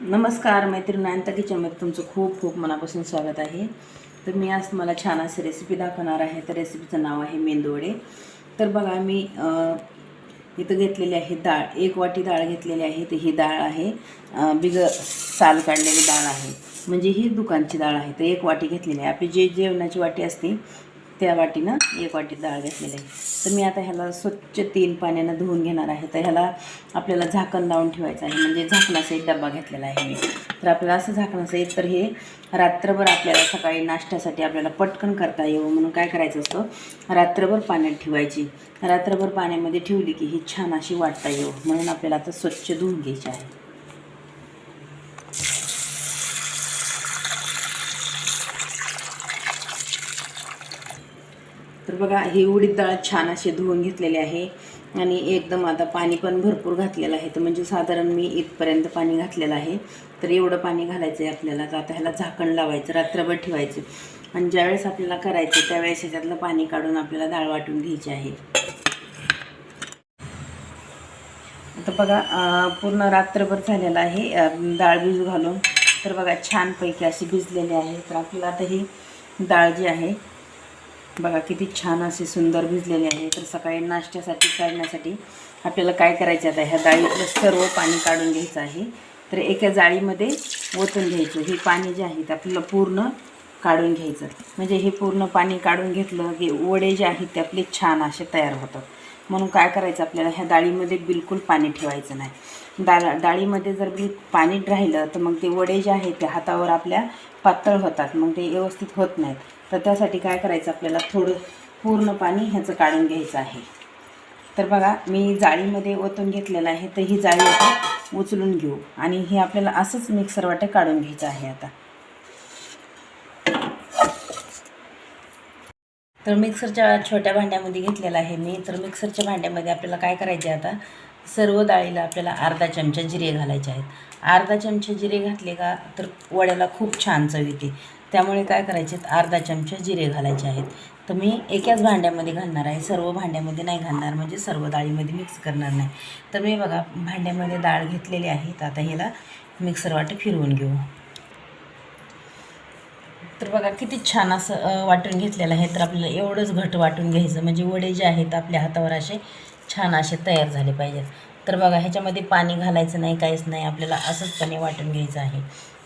नमस्कार मैत्रिणी किचनमध्ये तुमचं खूप खूप मनापासून स्वागत आहे. तर मी आज तुम्हाला छान अशी रेसिपी दाखवणार आहे. तर रेसिपीचं नाव आहे मेंदूवडे. तर बघा मी इथं घेतलेली आहे डाळ. एक वाटी डाळ घेतलेली आहे. तर ही डाळ आहे बिग साल काढलेली डाळ आहे. म्हणजे ही दुकानची डाळ आहे. तर एक वाटी घेतलेली आहे. आपली जे जेवणाची वाटी असते त्या वाटीनं एक वाटी डाळ घेतलेली आहे. तर मी आता ह्याला स्वच्छ तीन पाण्यानं धुवून घेणार आहे. तर ह्याला आपल्याला झाकण लावून ठेवायचं आहे. म्हणजे झाकणाचा एक डबा घेतलेला आहे मी. तर आपल्याला असं झाकणाचं एक तर हे रात्रभर आपल्याला सकाळी नाश्त्यासाठी आपल्याला पटकन करता येऊ म्हणून काय करायचं असतं? रात्रभर पाण्यात ठेवायची. रात्रभर पाण्यामध्ये ठेवली की ही छान अशी वाटता येऊ म्हणून आपल्याला आता स्वच्छ धुवून घ्यायची आहे. तर बघा ही उडीद डाळ छान अशी धुवून घेतलेली आहे. आणि एकदम आता पाणी पण भरपूर घातलेलं आहे. तर म्हणजे साधारण मी इथपर्यंत पाणी घातलेलं आहे. तर एवढं पाणी घालायचं आहे आपल्याला. तर आता ह्याला झाकण लावायचं रात्रभर ठेवायचं. आणि ज्यावेळेस आपल्याला करायचं त्यावेळेस ह्याच्यातलं पाणी काढून आपल्याला डाळ वाटून घ्यायची आहे. आता बघा पूर्ण रात्रभर झालेलं आहे. डाळ भिजू घालून. तर बघा छानपैकी अशी भिजलेली आहे. तर आपल्याला आता ही डाळ जी आहे बघा किती छान अशी सुंदर भिजलेले आहे. तर सकाळी नाश्त्यासाठी काढण्यासाठी आपल्याला काय करायचं आता ह्या डाळीतलं सर्व पाणी काढून घ्यायचं आहे. तर एका जाळीमध्ये ओतून घ्यायचं. हे पाणी जे आहे ते आपल्याला पूर्ण काढून घ्यायचं. म्हणजे हे पूर्ण पाणी काढून घेतलं की वडे जे आहेत ते आपले छान असे तयार होतात. म्हणून काय करायचं आपल्याला? ह्या डाळीमध्ये बिलकुल पाणी ठेवायचं नाही. डाळ डाळीमध्ये जर बी पाणी राहिलं तर मग ते वडे जे आहेत ते हातावर आपल्या पातळ होतात. मग ते व्यवस्थित होत नाहीत. तर त्यासाठी काय करायचं आपल्याला? थोडं पूर्ण पाणी ह्याचं काढून घ्यायचं आहे. तर बघा मी जाळीमध्ये ओतून घेतलेलं आहे तर ही जाळी आता उचलून घेऊ. आणि हे आपल्याला असंच मिक्सर वाटे काढून घ्यायचं आहे आता. तर मिक्सरच्या छोट्या भांड्यामध्ये घेतलेलं आहे मी. तर मिक्सरच्या भांड्यामध्ये आपल्याला काय करायचे आता? सर्व डाळीला आपल्याला अर्धा चमचा जिरे घालायचे आहेत. अर्धा चमचे जिरे घातले का तर वड्याला खूप छान चव येते. त्यामुळे काय करायचे अर्धा चमचा जिरे घालायचे आहेत. तर मी एकाच भांड्यामध्ये घालणार आहे. सर्व भांड्यामध्ये नाही घालणार म्हणजे सर्व डाळीमध्ये मिक्स करणार नाही. तर मी बघा भांड्यामध्ये डाळ घेतलेली आहे. तर आता ह्याला मिक्सर वाटे फिरवून घेऊ. तर बघा किती छान असं वाटून घेतलेलं आहे. तर आपल्याला एवढंच घट वाटून घ्यायचं. म्हणजे वडे जे आहेत आपल्या हातावर असे छान असे तयार झाले पाहिजेत. तर बघा ह्याच्यामध्ये पाणी घालायचं नाही काहीच नाही. आपल्याला असंच पाणी वाटून घ्यायचं आहे.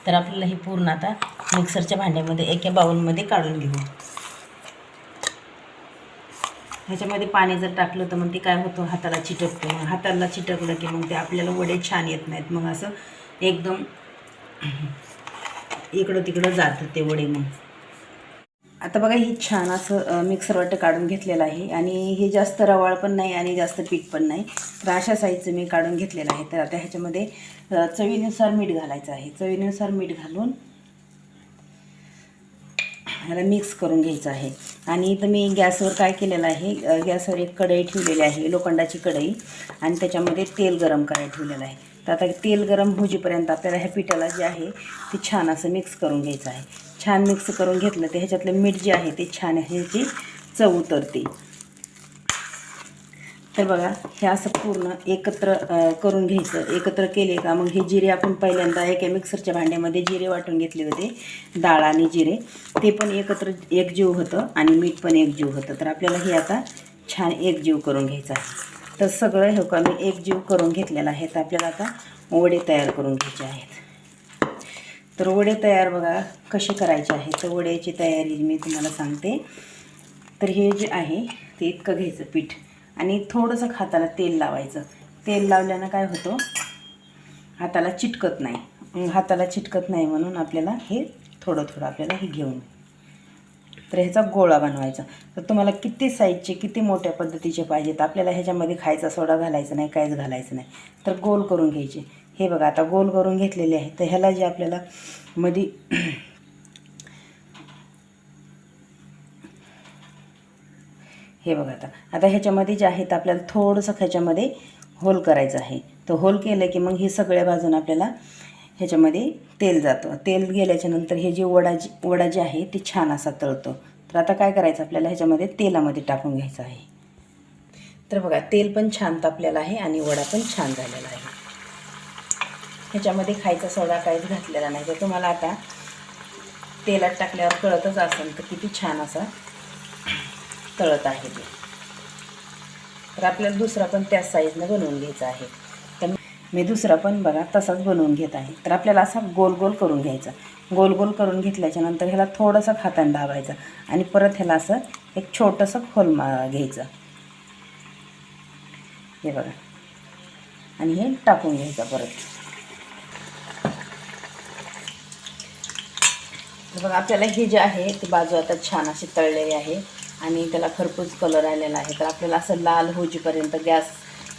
तर आपल्याला हे पूर्ण आता मिक्सरच्या भांड्यामध्ये एका बाउलमध्ये काढून घेऊ. ह्याच्यामध्ये पाणी जर टाकलं तर मग ते काय होतं? हाताला चिटकतं. मग हाताला चिटकलं की मग ते आपल्याला वडे छान येत नाहीत. मग असं एकदम इकडं तिकडं जातं ते वडे मग. आता बघा ही छान असं मिक्सर वाटं काढून घेतलेलं आहे. आणि हे जास्त रवाळ पण नाही आणि जास्त पीठ पण नाही. तर अशा साईजचं मी काढून घेतलेलं आहे. तर आता ह्याच्यामध्ये चवीनुसार मीठ घालायचं आहे. चवीनुसार मीठ घालून ह्याला मिक्स करून घ्यायचं आहे. आणि इथं मी गॅसवर काय केलेलं आहे गॅसवर एक कढई ठेवलेली आहे लोखंडाची कढई. आणि त्याच्यामध्ये तेल गरम करायला ठेवलेलं आहे. तर आता तेल गरम भुजीपर्यंत आपल्याला ह्या पिठाला जे आहे ते छान असं मिक्स करून घ्यायचं आहे. छान मिक्स करून घेतलं तर ह्याच्यातलं मीठ जे आहे ते छान ह्याची चव उतरते. तर बघा हे असं पूर्ण एकत्र करून घ्यायचं. एकत्र केले का मग हे जिरे आपण पहिल्यांदा एका मिक्सरच्या भांड्यामध्ये जिरे वाटून घेतले होते डाळ आणि जिरे. ते पण एकत्र एकजीव होतं आणि मीठ पण एकजीव होतं. तर आपल्याला हे आता छान एकजीव करून घ्यायचं आहे. तर सगळं हे का मी एकजीव करून घेतलेलं आहे. तर आपल्याला आता वडे तयार करून घ्यायचे आहेत. तर वडे तयार बघा कसे करायचे आहेत. तर वड्याची तयारी मी तुम्हाला सांगते. तर हे जे आहे ते इतकं घ्यायचं पीठ. आणि थोडंसं हाताला तेल लावायचं. तेल लावल्यानं काय होतं? हाताला चिटकत नाही. हाताला चिटकत नाही म्हणून आपल्याला हे थोडं थोडं आपल्याला हे घेऊन तर ह्याचा गोळा बनवायचा. तर तुम्हाला किती साईजचे किती मोठ्या पद्धतीचे पाहिजेत? आपल्याला ह्याच्यामध्ये खायचा सोडा घालायचा नाही काहीच घालायचं नाही. तर गोल करून घ्यायचे. हे बघा आता गोल करून घेतलेले आहे. तर ह्याला जे आपल्याला मधी हे बघा आता. आता ह्याच्यामध्ये जे आहे तर आपल्याला थोडंसं ह्याच्यामध्ये होल करायचं आहे. तर होल केलं की मग हे सगळ्या बाजून आपल्याला ह्याच्यामध्ये तेल जातं. तेल गेल्याच्यानंतर हे जे वडा जी वडा जे आहे ते छान असा तळतो. तर आता काय करायचं आपल्याला? ह्याच्यामध्ये तेलामध्ये टाकून घ्यायचं आहे. तर बघा तेल पण छान तापलेलं आहे आणि वडा पण छान झालेला आहे. ह्याच्यामध्ये खायचा सोडा काहीच घातलेला नाही. तर तुम्हाला आता तेलात टाकल्यावर कळतच असेल तर किती छान असा तळत आहे ते. तर आपल्याला दुसरा पण त्याच साईजनं बनवून घ्यायचा आहे. मी दुसरा पण बघा तसाच बनवून घेत आहे. तर आपल्याला असा गोल गोल करून घ्यायचा. गोल गोल करून घेतल्याच्या नंतर ह्याला थोडंसं खाताना दाबायचं आणि परत ह्याला असं एक छोटंसं खोल मा घ्यायचं. हे बघा. आणि हे टाकून घ्यायचं परत. तर बघा आपल्याला हे जे आहे ते बाजू आता छान अशी तळलेली आहे आणि त्याला खरपूस कलर आलेला आहे. तर आपल्याला असं लाल होजीपर्यंत गॅस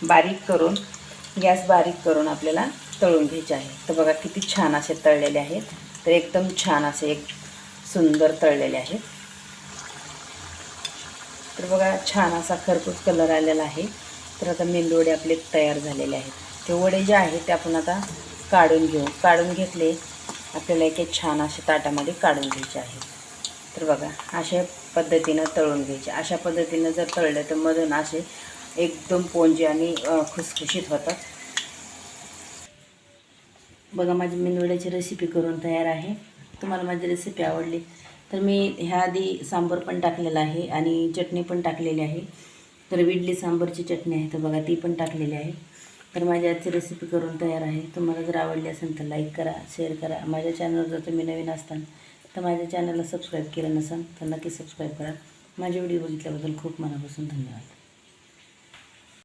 बारीक करून गॅस बारीक करून आपल्याला तळून घ्यायचे आहे. तर बघा किती छान असे तळलेले आहेत. तर एकदम छान असे एक सुंदर तळलेले आहेत. तर बघा छान असा खरपूस कलर आलेला आहे. तर आता मेंदू वडे आपले तयार झालेले आहेत. ते वडे जे आहेत ते आपण आता काढून घेऊ. काढून घेतले आपल्याला एक एक छान असे ताटामध्ये काढून घ्यायचे आहेत तर बघा अशा पद्धतीनं तळून घ्यायचे. अशा पद्धतीनं जर तळलं तर मधून असे एकदम पोंजे आणि खुसखुशीत होतात. बघा माझी मेंदवड्याची रेसिपी करून तयार आहे. तुम्हाला माझी रेसिपी आवडली तर मी ह्या आधी सांबर पण टाकलेला आहे आणि चटणी पण टाकलेली आहे. तर इडली सांबरची चटणी आहे तर बघा ती पण टाकलेली आहे. तर माझी आजची रेसिपी करून तयार आहे. तुम्हाला जर आवडली असेल तर लाईक करा शेअर करा. माझ्या चॅनलवर जर तुम्ही नवीन असताल तर माझ्या चॅनलला सबस्क्राईब केलं नसाल तर नक्की सबस्क्राईब करा. माझे व्हिडिओ बघितल्याबद्दल खूप मनापासून धन्यवाद.